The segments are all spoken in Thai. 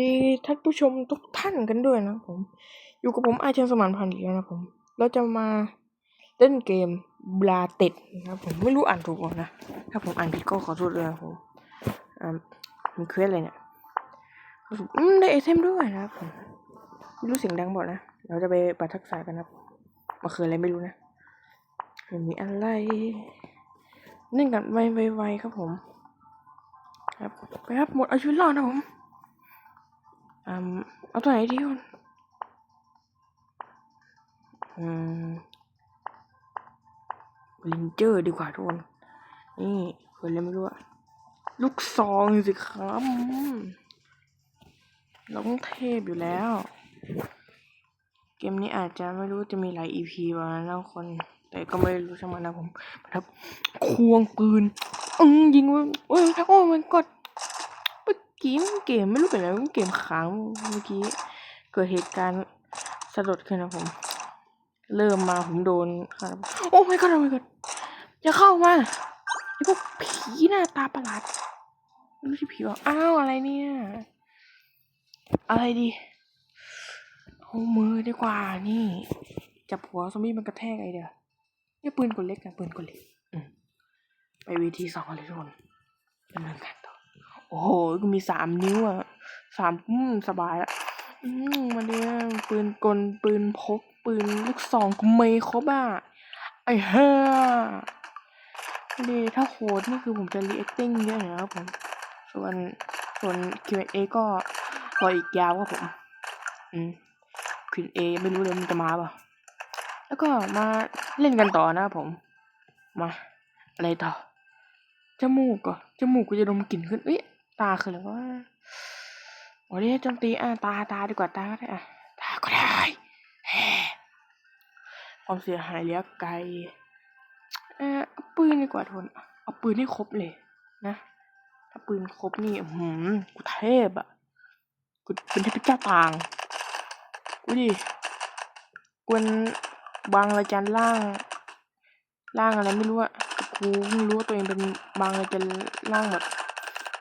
ดีท่านผู้ชมทุกท่านกันด้วยนะผม อยู่กับผมอาเชนสมานพันธ์อีกแล้วนะผม เราจะมาเล่นเกมบลาเต็ดนะครับผมไม่รู้อ่านถูกหรอนะ ถ้าผมอ่านผิดก็ขอโทษด้วยนะผมอ่ามีเควสอะไรเนี่ยอืมได้ไอเทมด้วยนะครับผมไม่รู้เสียงดังบอกนะ เราจะไปปัดทักษะกันนะมาคืออะไรไม่รู้นะมันมีอะไรเล่นกันไวๆครับผม ครับไปครับหมดอายุรอดนะผม อืมเอาตัวไหนดีก่อนอืมลินเจอร์ดีกว่าทุกคน นี่เผื่ออะไรไม่รู้อะลูกซองสิครับเราต้องเทพอยู่แล้ว เกมนี้อาจจะไม่รู้จะมีหลาย EP วะนะคน แต่ก็ไม่รู้ช่างมันนะผมครับ ควงปืน อืมยิงว่าโอ้ยโอ้มันกด กี้มันเกมไม่รู้เป็นอะไรมันเกมค้างเมื่อกี้เกิดเหตุการณ์สลดขึ้นนะผม เริ่มมาผมโดนครับโอ้ไม่ก็โอ้ไม่ก็อย่าเข้ามาไอพวกผีหน้าตาประหลาดไม่ใช่ผีหรอกอ้าวอะไรเนี่ย อะไรดีเอามือดีกว่านี่ จับหัวซอมบี้มันกระแทกไอเดียนี่ปืนกลเล็กนะปืนกลเล็กไปวีทีสองเลยทุกคนดำเนินการต โอ้โหกูมีสามนิ้วอะสามอืมสบายอะอืมมาเดียปืนกลปืนพก ปืนลูกซองกูไม่ครบอะไอ้เฮ้อดีถ้าโหดนี่คือผมจะ reacting เยอะหน่ยนะครับผม ส่วนส่วน Q&A ก็รออีกยาวครับผม อืม Q&A ไม่รู้เลยมันจะมาเปล่าแล้วก็มาเล่นกันต่อนะครับผม มา อะไรต่อ จมูกเหรอจมูกกูจะดมกลิ่นขึ้น เอ้ย ตาคืออะไรวะโอ้ยโจมตีอะตาตาดีกว่าตาก็ได้อะตาก็ได้แฮ่ความเสียหายเหลือไกลเออเอาปืนดีกว่าทุนเอาปืนให้ครบเลย นะถ้าปืนครบนี่หืมกูเทพอะกูเป็นเทพเจ้าต่างกูดิกวนบางระจันล่าง ล่างอะไรไม่รู้อะกูเพิ่งรู้ตัวเองเป็นบางระจันล่างแบบ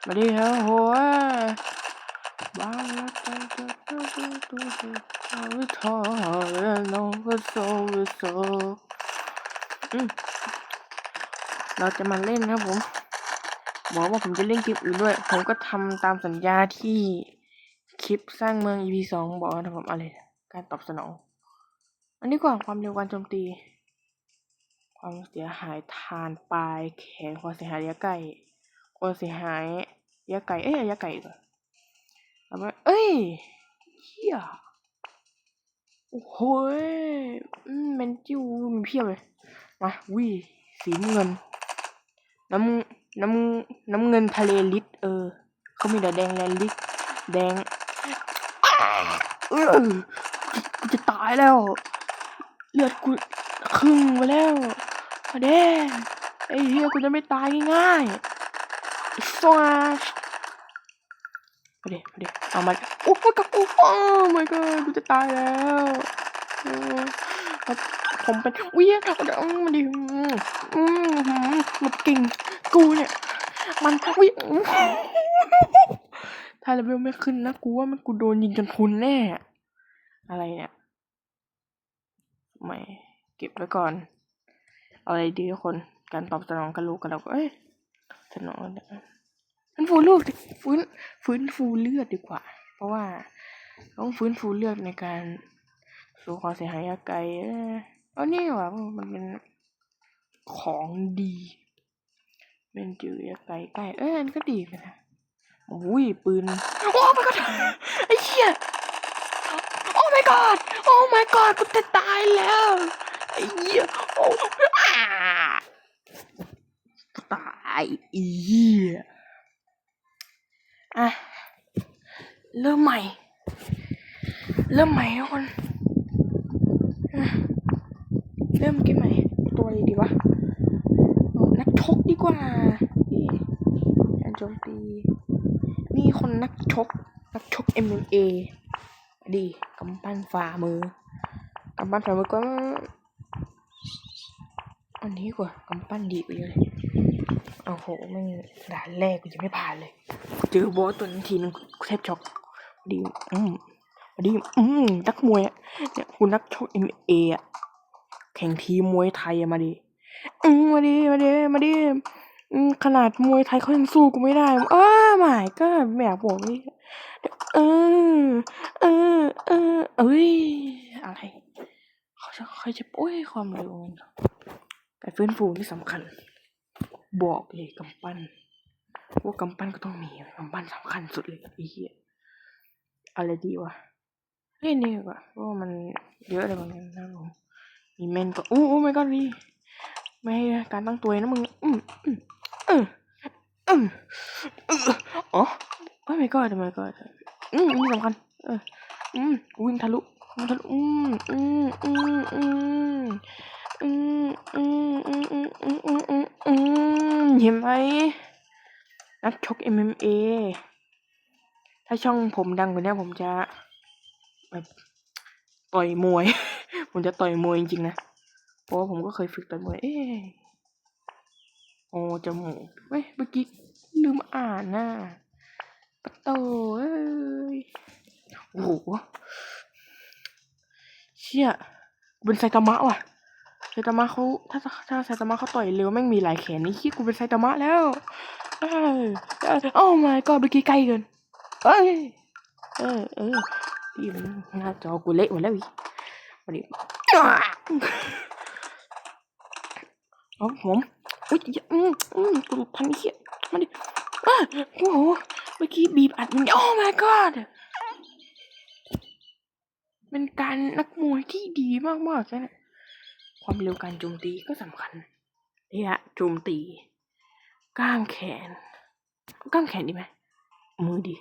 มาดิเฮ้ยโหยบางระจันจะตัวตัวตัวตัวเอาไว้ทอแล้วน้องก็โซโซอืมเราจะมาเล่นครับผมบอกว่าผมจะเล่นคลิปอื่นด้วย ผมก็ทำตามสัญญาที่คลิปสร้างเมือง EP สองบอกนะผมอะไรการตอบสนอง อันนี้ก่อนความเร็วการโจมตี ความเสียหายทานปลายแขนความเสียหายระยะไกลความเสียหาย ยะไกลเอ้ยยะไกลก่อนแล้วก็เอ้ยเฮียโอ้โหมเมนจิวมีเพียบเลย มาวิสีเงิน น้ำน้ำน้ำเงินทะเลลิดเออ เขามีแต่แดงแลนลิดแดงเออกูจะตายแล้ว เลือดกูครึ่งไปแล้วมาเด้ไอ้เฮียกูจะไม่ตายง่ายๆ ฟาชมาเด้มาเด้เอามาโอ้ยกับกูโอ้ my god กูจะตายแล้วผมเป็นอุ้ยเอาเดี๋ยวมาดิอืมอืมมันเก่งกูเนี่ย มันอุ้ยถ้าเลเวลไม่ขึ้นนะกูว่ามันกูโดนยิงจนพุนแน่ อะไรเนี่ยไม่เก็บไว้ก่อน เอาอะไรดีทุกคน การตอบสนองกับลูกกับเราก็เอ้ย สนองมันฟูเลือดฟื้นฟื้นฟูเลือดดีกว่า เพราะว่าต้องฟื้นฟูเลือดในการสู้ความเสียหายไกลเอ้ยเอนี่ว่ะมันเป็นของดีเป็นจืดไกลใกล้เอ้ยอันก็ดีนะโอ้ยปืน โอ้ my god ไอ้เหี้ยโอ้ my god โอ้ my god กูจะตายแล้วไอ้เหี้ยโอ้ ตายอีเอะ เริ่มใหม่ เริ่มใหม่ทุกคนเริ่มเกมใหม่ ตัวดีวะ นักชกดีกว่านี่การโจมตี นี่คนนักชก นักชก MMA ดีกำปั้นฝ่ามือกำปั้นฝ่ามือก็ อันนี้กว่ากำปั้นดีกว่าเยอะเลยโอ้โหไม่ด่านแรกกูยังไม่ผ่านเลย เจอบอสตัวนี้ทีนึงกูแทบช็อกดีอืมดีอืมนักมวยอะเนี่ยคุณนักชกเอ็มเออะแข่งทีมมวยไทยมาดิอืมมาดิมาดิมาดิขนาดมวยไทยเขายังสู้กูไม่ได้เออหมายก็ไม่อยากบอกนี่เออเออเออเอ้ยอะไรเขาจะเขาจะโอ้ยความเร็วมัน การฟื้นฟูที่สำคัญ บอกเลยกำปั้นว่ากำปั้นก็ต้องมีกำปั้นสำคัญสุดเลยไอ้เหี้ยอะไรดีวะเล่นนี่กว่าเพราะว่ามันเยอะเลยเหมือนกันนะผมมีเมนก็โอ้โอ้ไม่ก็ดีไม่ให้การตั้งตัวนะมึงอืมอืมอืมอืมอ๋อโอ้ไม่ก็ทำไมก็อืมอันนี่สำคัญเอออืมวิ่งทะลุวิ่งทะลุอืมอืมอืมอืม อืเห็นไหมนักชก MMA ถ้าช่องผมดังกว่านี้ผมจะแบบต่อยมวย ผมจะต่อยมวยจริงๆนะ เพราะว่าผมก็เคยฝึกต่อยมวย เอ๊โอ้จมูกเว้ยเมื่อกี้ลืมอ่านนะปะโตเอ้ยโอ้โหเชี่ยเป็นไซตามะว่ะ ตามะเขาถ้าถ้าไซตามะเขาต่อยเร็วแม่งมีหลายแขนนี่ขี้กูเป็นไซตามะแล้วเออเออโอ้ my god เมื่อกี้ใกล้เกินเอ้ยเออเออพี่มันหน้าจอกูเละหมดแล้วอีกมาดิเอาผมอุ้ยอืมอืมกูพันเหี้ยมาดิอ้าโอ้โหเมื่อกี้บีบอัดมันโอ้ my god เป็นการนักมวยที่ดีมากๆเลยนะ ความเร็วการโจมตีก็สำคัญระยะโจมตีก้ามแขนก้ามแขนดีไหมมือดี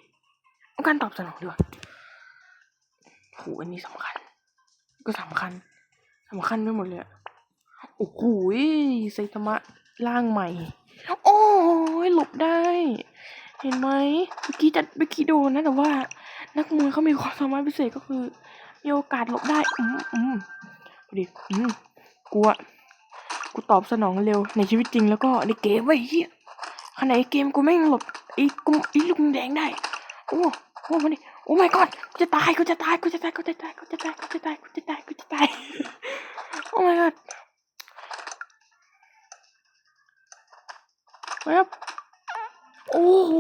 เอาการตอบสนองด้วยโหอันนี้สำคัญ ก็สำคัญสำคัญไปหมดเลยโอ้โหไซตามะร่างใหม่ โอ้ยหลบได้ เห็นไหมเมื่อกี้จะเมื่อกี้โดนนะ แต่ว่า นักมวยเขามีความสามารถพิเศษก็คือมีโอกาสหลบได้ อืมอืมพอดีอืม กูอะกูตอบสนองเร็วในชีวิตจริงแล้วก็ในเกมไว้ยเฮียขนาดในเกมกูแม่งหลบไอ้กุมไอ้ลูกแดงได้ โอ้โอ้มาดิโอ้ my god กูจะตายกูจะตายกูจะตายกูจะตายกูจะตายกูจะตายกูจะตายกูจะตายโอ้ my god ครับโอ้โห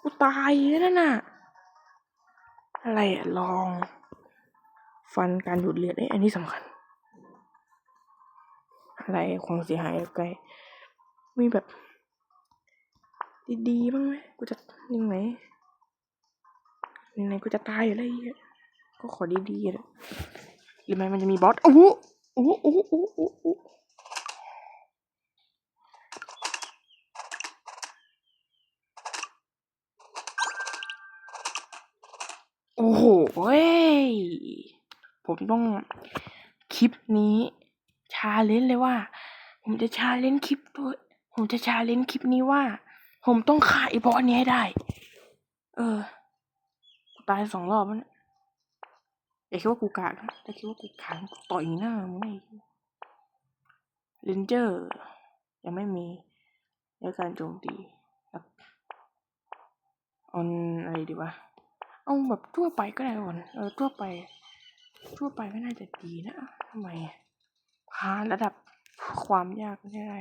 กูตายแล้วนั่นน่ะ อะไรอะลอง ฟันการดูดเลือดเอ้อันนี้สำคัญ อะไรความเสียหายไกลมีแบบ ดีๆบ้างไหมกูจะยังไงยังไงกูจะตายอยู่แล้วไอ้เหี้ยก็ขอดีๆเลยหรือไม่มันจะมีบอสโอ้โหโอ้โหโอ้โหโอ้โหโอ้โหโอ้โหเว้ย ผมต้องคลิปนี้าเลนจ์เลยว่า ผมจะชาเลนจ์คลิปตัวผมจะชาเลนจ์คลิปนี้ว่า ผมต้องฆ่าไอ้บอสนี้ให้ได้ เออ ตายสองรอบแล้วเนี่ยอย่าคิดว่ากูกากนะแต่คิดว่ากูขางต่อยหน้ามึงไอ้เลนเจอร์ ยังไม่มีในการโจมตีครับออนอะไรดีวะ เอาแบบทั่วไปก็ได้ก่อนเออทั่วไป ทั่วไปไม่น่าจะดีนะทำไม หาระดับความยากไม่ได้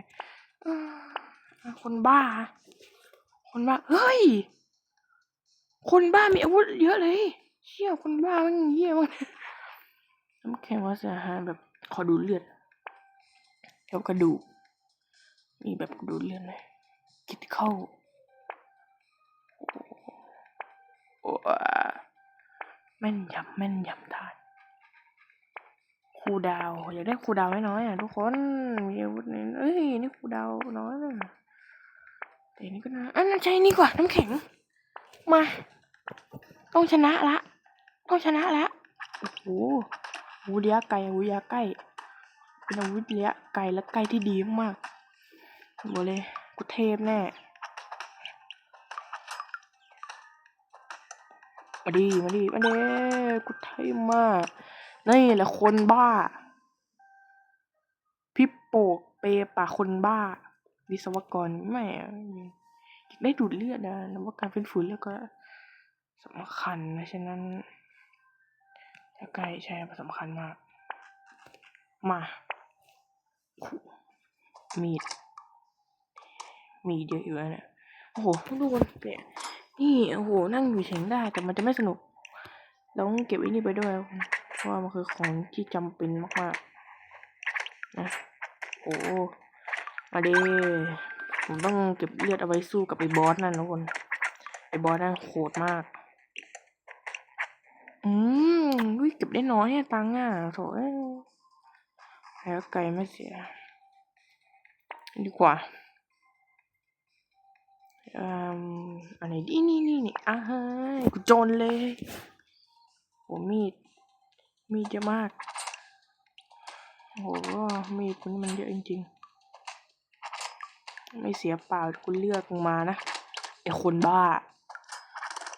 คนบ้า คนบ้า เฮ้ย คนบ้ามีอาวุธเยอะเลย เชี่ยคนบ้ามันเยี่ยมากน้ำแข็งว่าจะหาแบบขอดูเลือดแล้วกระดูกมีแบบกระดูเลือดไหมคิดเข้าโอ้แม่นยำแม่นยำทา ครูดาวอยากได้ครูดาวน้อยๆอะทุกคนมีอาวุธนี่เอ้ยนี่ครูดาวน้อยนะแต่นี่ก็น่าอันนั้นใช่นี่กว่าน้ำแข็ง มา ต้องชนะละ ต้องชนะละโอ้โหวุธระยะไกลวุธระยะใกล้เป็นอาวุธระยะไกลและใกล้ที่ดีมากๆบอกเลยกูเทพแน่มาดีมาดีมาเด้กูเทพมาก นี่แหละคนบ้า พิปโปกเปปากคนบ้า วิศวกรแม่ได้ดูดเลือดนะนวัตการเป็นฝุ่นแล้วก็สำคัญนะฉะนั้นถ้าใกล้ใช่สำคัญมาก มา มีด มีเยอะอยู่แล้วเนี่ยโอ้โหทุกคนเนี่ยนี่ โอ้โห นั่งอยู่เฉยๆได้ แต่มันจะไม่สนุก เราต้องเก็บไอ้นี่ไปด้วย เพราะว่ามันคือของที่จำเป็นมากๆนะโอ้มาเดผมต้องเก็บเลือดเอาไว้สู้กับไอ้บอสนั่นทุกคนไอ้บอสนั่นโหดมาก อืมวิเก็บได้น้อยตังค์อะโถเอ้ยแล้วไกลไม่เสีย ดีกว่าอืมอันไหนดีนี่นี่นี่อะเฮ้ยกูจนเลยโหมีด มีเยอะมากโหมีดคุณมันเยอะจริงๆ ไม่เสียเปล่าคุณเลือกมานะไอคนบ้า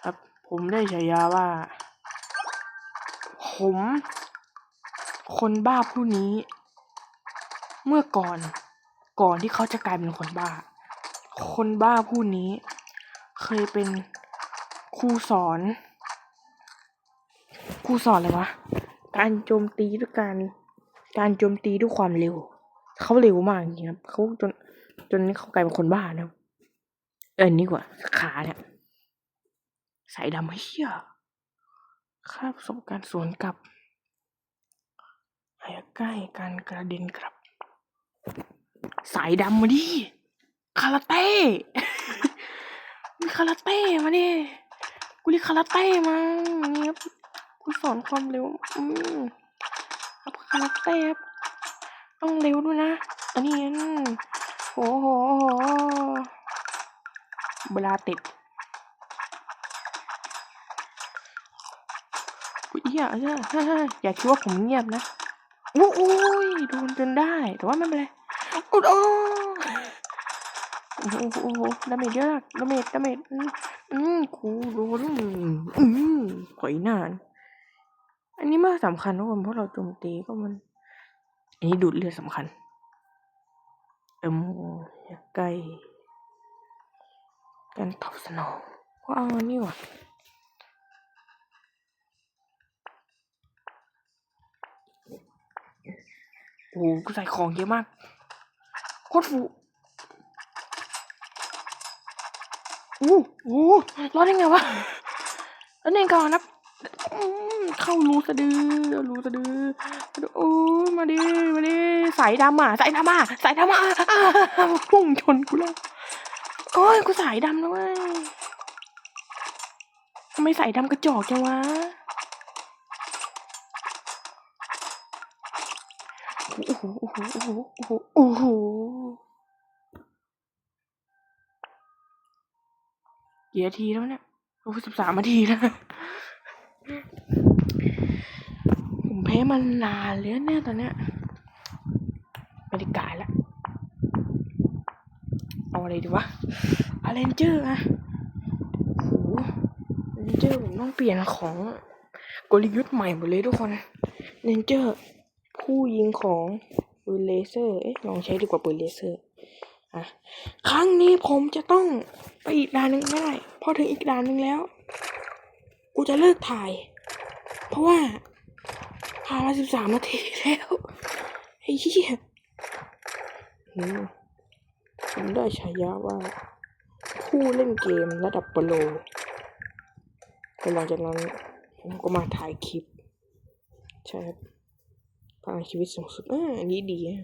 ครับผมได้ฉายาว่า ผม คนบ้าผู้นี้ เมื่อก่อน ก่อนที่เขาจะกลายเป็นคนบ้า คนบ้าผู้นี้ เคยเป็นครูสอนครูสอนอะไรวะ การโจมตีด้วยการการโจมตีด้วยความเร็ว เขาเร็วมากจริงครับเขาจนจนนี่เขากลายเป็นคนบ้านะเออนี่กว่าขาเนี่ยสายดำเฮียค่าประสบการณ์สวนกับหายใกล้การกระเด็นกลับ สายดำมาดิคาราเต้มีคาราเต้มาดิกูเรียกคาราเต้มานี่ครับ กูสอนความเร็ว อืมครับคาราเต้ครับต้องเร็วด้วยนะ อันนี้นั่นโอ้โหโหเวลาติดอุ๊ยอย่าอย่าอย่าคิดว่าผมเงียบนะโอ้โอ้ยโดนจนได้ แต่ว่าไม่เป็นไรอ้โอ้โอ้โหโอ้โหดาเมจเยอะดาเมจดาเมจอืมอืมกูโดนอืมถอยนาน อันนี้มากสำคัญทุกคนเพราะเราโจมตีก็มัน อันนี้ดูดเลือดสำคัญเอ็มอยากใกล้การตอบสนองว่าเอาอันนี้ว่ะโอ้โหกูใส่ของเยอะมากโคตรฟูอู้หูรอดได้ไงวะแล้วเองก่อนนะอืม เข้ารูสะดือรูสะดือโอ้มาดิมาดิสายดำอะสายดำอะสายดำอะพุ่งชนกูแล้วโอ้ยกูสายดำนะเว้ยทำไมสายดำกระจอกจังวะโอ้โหโอ้โหโอ้โหโอ้โหโอ้โหกี่นาทีแล้วเนี่ยโอ้สิบสามนาทีแล้ว ผม แพ้มันนานเลยเนี่ยตอนเนี้ยไม่ได้กายละเอาอะไรดีวะอาเลนเจอร์อะโอ้โหเลนเจอร์ผมต้องเปลี่ยนของกลยุทธ์ใหม่หมดเลยทุกคนเลนเจอร์ผู้ยิงของปืนเลเซอร์ เอ๊ะ ลองใช้ดีกว่าปืนเลเซอร์อะครั้งนี้ผมจะต้องไปอีกด่านหนึ่งไม่ได้พอถึงอีกด่านหนึ่งแล้ว กูจะเลิกถ่าย เพราะว่า ผ่านมาสิบสามนาทีแล้วไอ้เหี้ยผมได้ฉายาว่า ผู้เล่นเกมระดับโปรแล้วหลังจากนั้นผมก็มาถ่ายคลิป ใช่ครับพลังชีวิตสูงสุดอ่าอันนี้ดีอะ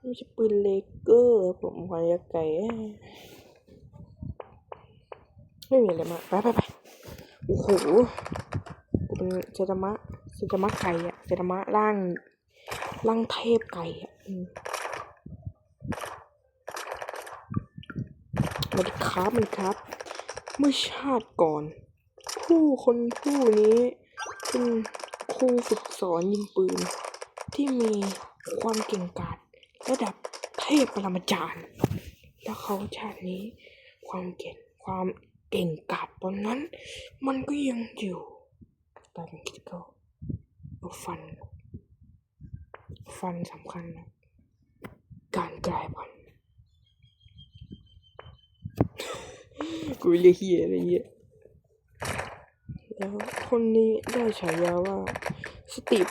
ไม่ใช่ปืนเลเกอร์ผมพายาไก่ไม่มีอะไรมากไปไปไป โอ้โหกูเป็นเซตามะเซตามะไก่อะเซตามะร่างร่างเทพไก่อะมมันครับมันครับ เมื่อชาติก่อน ผู้คนผู้นี้เป็นครูฝึกสอนยิงปืน ที่มีความเก่งกาจระดับเทพปรมาจารย์ แล้วเขาชาตินี้ ความเก่งความเก่งกาจ ตอนนั้น มันก็ยังอยู่แต่ผมคิดก็เอาฟัน ฟันสำคัญนะการกลายพันธุ์กูเรียกเฮียอะไรเงี้ยแล้วคนนี้ได้ฉายาว่าสตีฟ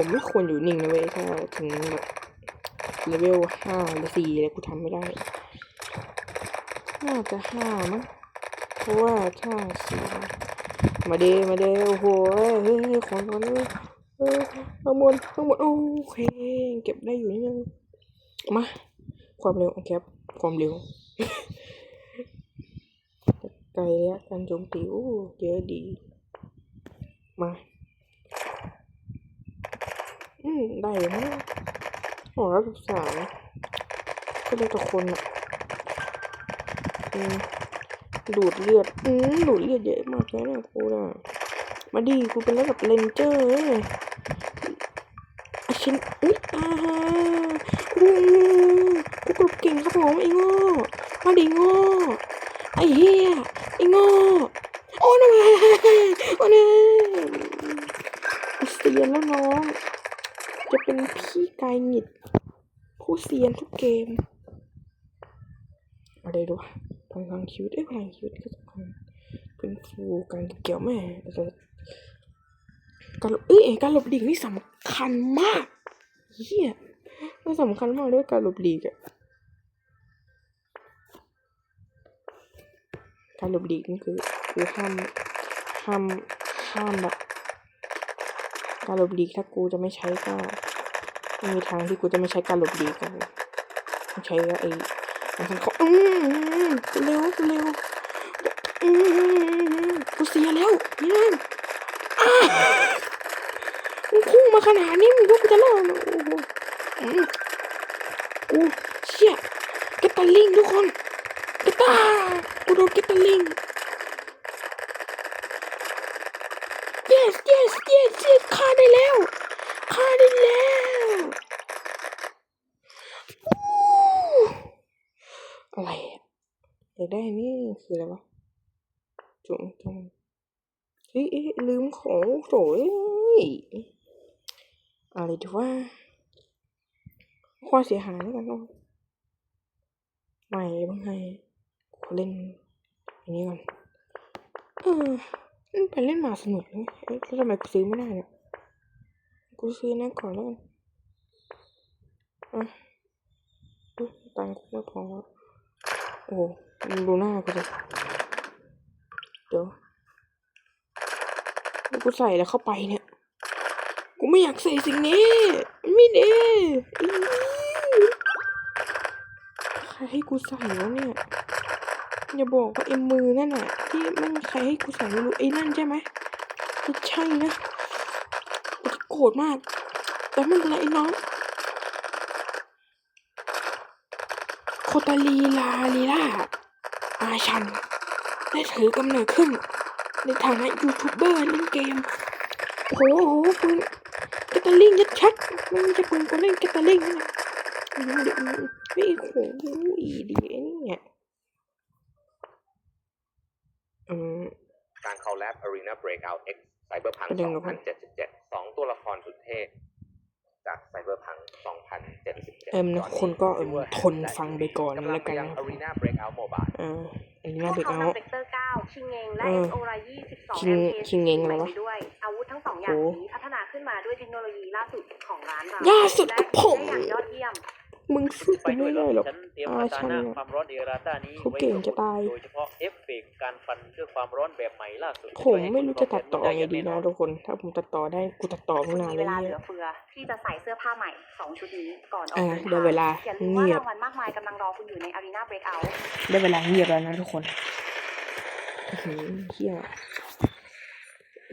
ผมไม่ควรอยู่นิ่งนะเว้ยถ้าถึงแบบเลเวลห้าหรือสี่อะไรกูทำไม่ได้ น่าจะห้ามั้งเพราะว่าถ้าสี่มาเดมาเดโอ้โหเฮ้ยของก่อนเลยเออข้างบนข้างบนโอเคเก็บได้อยู่นี่นึงมาความเร็วโอเคครับความเร็วไกลแล้วการโจมตีโอ้เยอะดีมา อืม ได้อยู่นะหอร้อยสิบสามก็เลยต่อคนอะอืมดูดเลือด อืมดูดเลือดเยอะมากเลยนะกูน่ะมาดีกูเป็นระดับเลนเจอร์เว้ยอชินอุ๊ยอ่าฮะอู้กูกรุบเก่งครับผมไอ้โง่มาดิโง่ไอ้เหี้ยไอ้โง่โอ้นั่นไงโอ้นี่เสียนแล้วน้อง จะเป็นพี่กายหงิด ผู้เซียนทุกเกม อะไรดูวะพลังชีวิตเอ้ยพลังชีวิตก็สำคัญเป็นฟูการเกี่ยวแม่แต่การหลบเอ้ยการหลบหลีกนี่สำคัญมากเฮียมันสำคัญมากด้วยการหลบหลีกอะการหลบหลีกนี่คือคือห้ามห้ามห้ามแบบ การหลบหลีกถ้ากูจะไม่ใช้ก็ไม่มีทางที่กูจะไม่ใช้การหลบหลีกกันใช้ไอ้มันเขาอืมเร็วเร็วอืมกูเสียแล้วนี่นั่นอ้ามึงพุ่งมาขนาดนี้มึงว่ากูจะรอดโอ้โหอืมกูเชี่ยเกตตาลิงทุกคนเกตตากูโดนเกตตาลิง yes yes yes yes ฆ่าได้ แล้วฆ่าได้แล้วอะไรอะอยากได้นี่คืออะไรวะจุงจุงเฮ้ยลืมของโถยอะไรดีว่าความเสียหายแล้วกันเนาะใหม่บ้างไงเล่นอันนี้ก่อนเออมันไปเล่นมาสนุกเลยเอ๊ะแล้วทำไมกูซื้อไม่ได้เนี่ย กูซื้อนั่นก่อนแล้วกันอะตังค์กูไม่พอแล้วโอ้โหดูหน้ากูดิเดี๋ยวแล้วกูใส่แล้วเข้าไปเนี่ย กูไม่อยากใส่สิ่งนี้ ไม่ดีใครให้กูใส่วะเนี่ย อย่าบอกว่าเอ็มมือนั่นน่ะที่มันใครให้กูใส่ไม่รู้ไอ้นั่นใช่ไหมไม่ใช่นะ โกรธมาก แต่ไม่เป็นไรไอ้น้องโคตาลีลาลีลาอาชัน ได้ถือกำเนิดขึ้น ในฐานะยูทูบเบอร์เล่นเกมโอ้โหโอ้โหปืนแกตเตอร์ลิงยัดชัดไม่ใช่ปืนกูเล่นแกตเตอร์ลิงนะอืมเดี๋ยวไม่โอ้โหอีดีไอ้เนี่ยอืมการเข้าแลบ Arena Breakout X Cyberpunk ประเด็นกับผม2077 สองตัวละครสุดเท่จาก Cyberpunk 2077เอิ่มนะคนก็เอิ่มทนฟังไปก่อนกำลัแล้งวไปกันยังนะครับ Arena Breakout Mobile อ่าอันนี้พน่าวกเบรกเขาเอานำเวกเตอร์9ชิงเงงและเออเอโอรา22ชิง MK ชิงเงงอะไรวะไปด้วยอาวุธทั้งสองอย่างโอ้นี้พัฒนาขึ้นมาด้วยเทคโนโลยีล่าสุดของร้านเราล่าสุดและกับผมได้อย่างยอดเยี่ยม มึงสู้กูไม่ได้หรอก ฉันเตรียมอามาตาชันหน้าเนี่ยความร้อนเอราต้านี้เขาเก่งจะตาย โดยเฉพาะเอฟเฟกต์การฟันด้วยความร้อนแบบใหม่ล่าสุดผมไม่รู้จะตัดต่อไงดีนะทุกคน ถ้าผมตัดต่อได้กูตัดต่อไม่นานมีเลเวยลาเหเนี่ลืยอเฟือ ที่จะใส่เสื้อผ้าใหม่2ชุดนี้ก่อนออกอ่าเดินเดี๋ยวเวลาอย่าลืมเงีว่ายบ รางวัลมากมายกำลังรอคุณอยู่ใน Arena Breakout ได้เวลาเงียบแล้วนะทุกคนอื้อหือเฮีย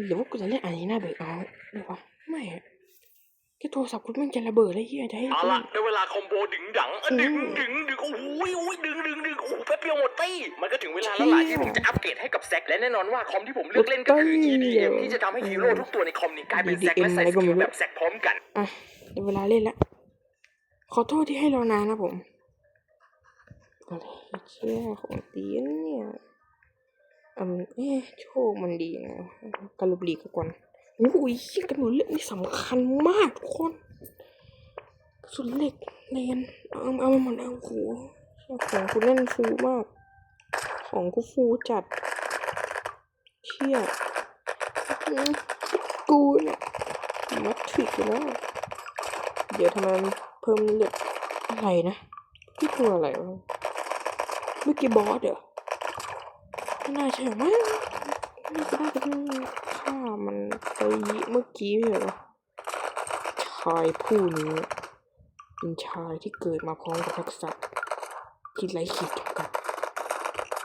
หรือว่ากูจะเล่นอันนี้หน้าเบรกเอาหรือวะไม่อะ แค่โทรศัพท์กูมันจะระเบิดแล้วเฮียจะให้เอากูละได้เวลาคอมโบดึงดังอะดึงอืมดึงดึงโอ้โหโอ้ยดึงดึงดึงโอ้โหแป๊บเดียวหมดตี้มันก็ถึงเวลาแล้วล่ะเชี่ที่ยผมจะอัปเกรดให้กับแซกและแน่นอนว่าคอมที่ผมเลือกเล่นก็คือหมดตี้ EDM ที่จะทำให้ฮีโร่ทุกตัวในคอมนี้กลายเป็นแซกและ EDM ใส่อะไรสก็ไม่กิลรู้แบบแซกพร้อมกันอะได้เวลาเล่นละขอโทษที่ให้รอนานนะผมอะไรเชี่ยของตีนเนี่ยอืมเอ๊ะโชคมันดีนะกระลุบหลีกก่อน โอ้ยเียกระสุนเล็กนี่สำคัญมากทุกคนสุนเล็กเนนเอาเอามาหมดเอาโอ้โหของกูแน่นฟูมาก ของกูฟูจัดเชี่ยอืมกูเนี่ยมัดถิกอยู่แล้วเดี๋ยวทำไมเพิ่มเล็กอะไรนะนี่คืออะไรวะเมื่อกี้บอสเหรอไม่น่าใช่มั้งนี่ก็น่าจะเป็ นฆ่ามันไปเมื่อกี้ไม่เหรอชายผู้นี้เป็นชายที่เกิดมาพร้อมกับทักษะที่ไร้ขีดจำกัด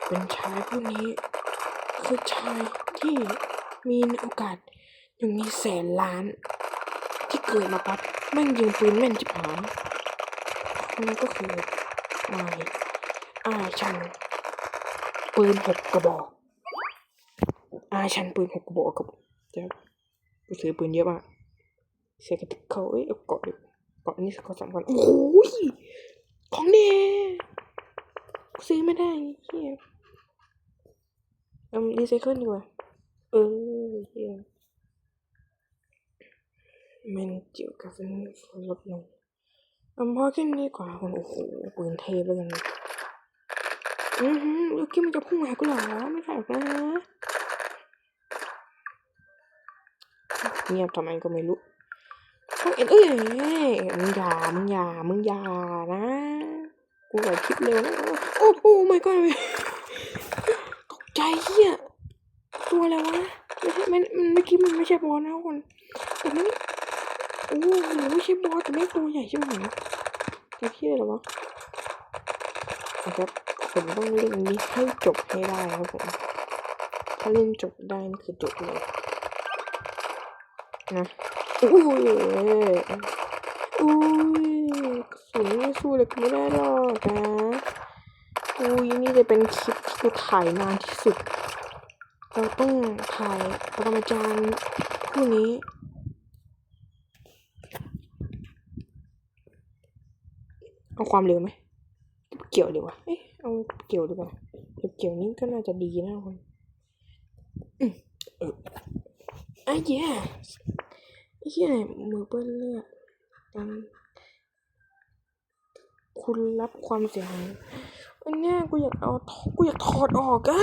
เป็นชายผู้นี้คือชายที่มีโอกาสหนึ่งในแสนล้าน ที่เกิดมาปั๊บแม่งยิงปืนแม่นจิบหายคนนั้นก็คืออายอายชันปืนหกกระบอก อาชันปืนหกกระบอกกับเดี๋ยวกูซื้อปืนเยอะมากเสียกระติกเขาเอ้ยเอาเกาะดิเกาะนนี้ก็สำคัญโอ้ยของเน่กูซื้อไม่ได้เฮียเอืมรีไซเคิลดีกว่าเออเฮียมันเกี่ยวกับเป็นลดลงเอาพอแค่นี้ดีกว่าคนโอ้โหปืนเทพแล้วกันอือหือลูกกี้มันจะพุ่งหากูเหรอไม่ใช่หรอกนะ เงียบทำไมก็ไม่รู้เขาเอ็นเอ้ยมึงอย่ามึงอย่ามึงอย่านะ กูไหวคลิปเร็วนะโอ้โอ้ไม่ก็ตกใจเฮียตัวอะไรวะไม่ใช่มันมันเมื่อกี้มันไม่ใช่บอลนะทุกคนแต่มันโอ้โหไม่ใช่บอสแต่ไม่ตัวใหญ่ใช่ไหมตัวเพี้ยหรอวะนะครับผมต้องเล่นนี้ให้จบให้ได้ครับผมถ้าเล่นจบได้คือจบเลย นะโอ้ยโอ้ยสุนไม่สู้เลยไม่ได้หรอกนะอุ้ยนี่จะเป็นคลิปที่กูถ่ายนานที่สุด เราต้องถ่ายปรมาจารย์คู่นี้เอาความเร็วไหมเกี่ยวดีกว่าเอ๊ะเอาเกี่ยวดีกว่าเกี่ยวนี้ก็น่าจะดีนะคนอืมเอออะเย้ ไอ้เหี้ยมือเปื้อนเลือดดังคุณรับความเสียหายอันเนี้ยกูอยากเอาถกูอยากถอดออกอะ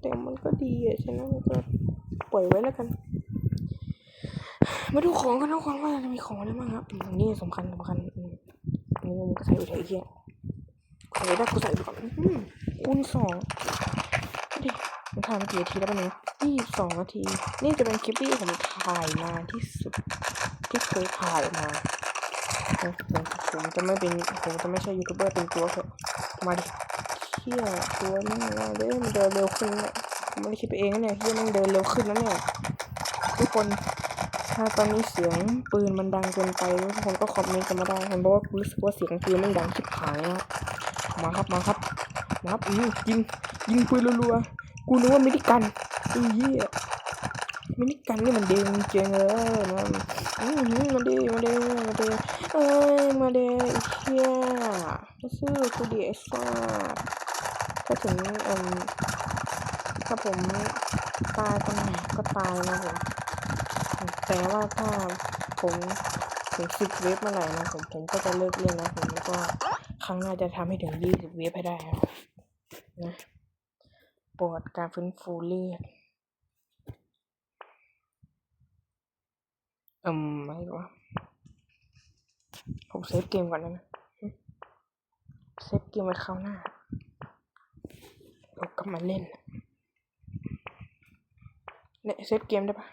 แต่มันก็ดีอะฉะนั้นมันก็ปล่อยไว้แล้วกัน มาดูของกันทุกคนว่าจะมีของอะไรบ้างครับอืมนี่สำคัญสำคัญอันนี่มันก็ใส่ไปเถอะไอ้เหี้ยใส่ได้กูใส่ก่อนอืมคูณสอง มันถ่ายมากี่นาทีแล้วปะเนี่ยยี่สองนาที นี่จะเป็นคลิปที่ผมถ่ายนาที่สุดที่เคยถ่ายมาเออผมผมจะไม่เป็นผมจะไม่ใช่ยูทูบเบอร์เป็นตัวเถอะมาดิเชี่ยตัวนี่มาเด้มันเดินเร็วขึ้นเนี่ยผมไม่ได้คิดไปเองนะเนี่ยเฮียมันเดินเร็วขึ้นแล้วเนี่ยทุกคนถ้าตอนนี้เสียงปืนมันดังเกินไปทุกคนก็คอมเมนต์กันมาได้ผมบอกว่ารู้สึกว่าเสียงปืนมันดังชิบหายแล้วมาครับมาครับมาครับอืมยิงยิงปืนรัวๆ กูนึกว่าไม่ได้กันไอ้เหี้ยไม่ได้กันนี่มันเด้งเจงเลยมันมาเด้มาเด้มาเด้เอ้ยมาเด้ไอ้เหี้ยมาซื้อกูดิไอ้สัสถ้าถึงเอ่มถ้าผมตายตอนไหนก็ตายนะผมแต่ว่าถ้าผมถึงสิบเวฟเมื่อไหร่นะผมผมก็จะเลิกเล่นนะผมแล้วก็ครั้งหน้าจะทำให้ถึงยี่สิบเวฟให้ได้นะ ปวดการฟื้นฟูเลือดอืมอะไรวะผมเซฟเกมก่อนนะเซฟเกมไว้คราวหน้าเรากลับมาเล่นเนี่ยเซฟเกมได้ปะ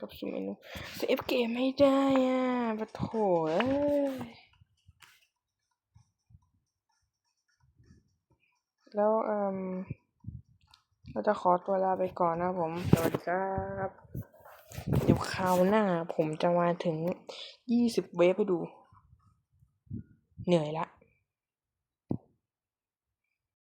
กับซูเมนูเซฟเกมไม่ได้อะปะโถเอ้ย แล้วเอ่มเราจะขอตัวลาไปก่อนนะผม สวัสดีครับ เดี๋ยวคราวหน้า ผมจะมาถึงยี่สิบเวฟให้ดู เหนื่อยละ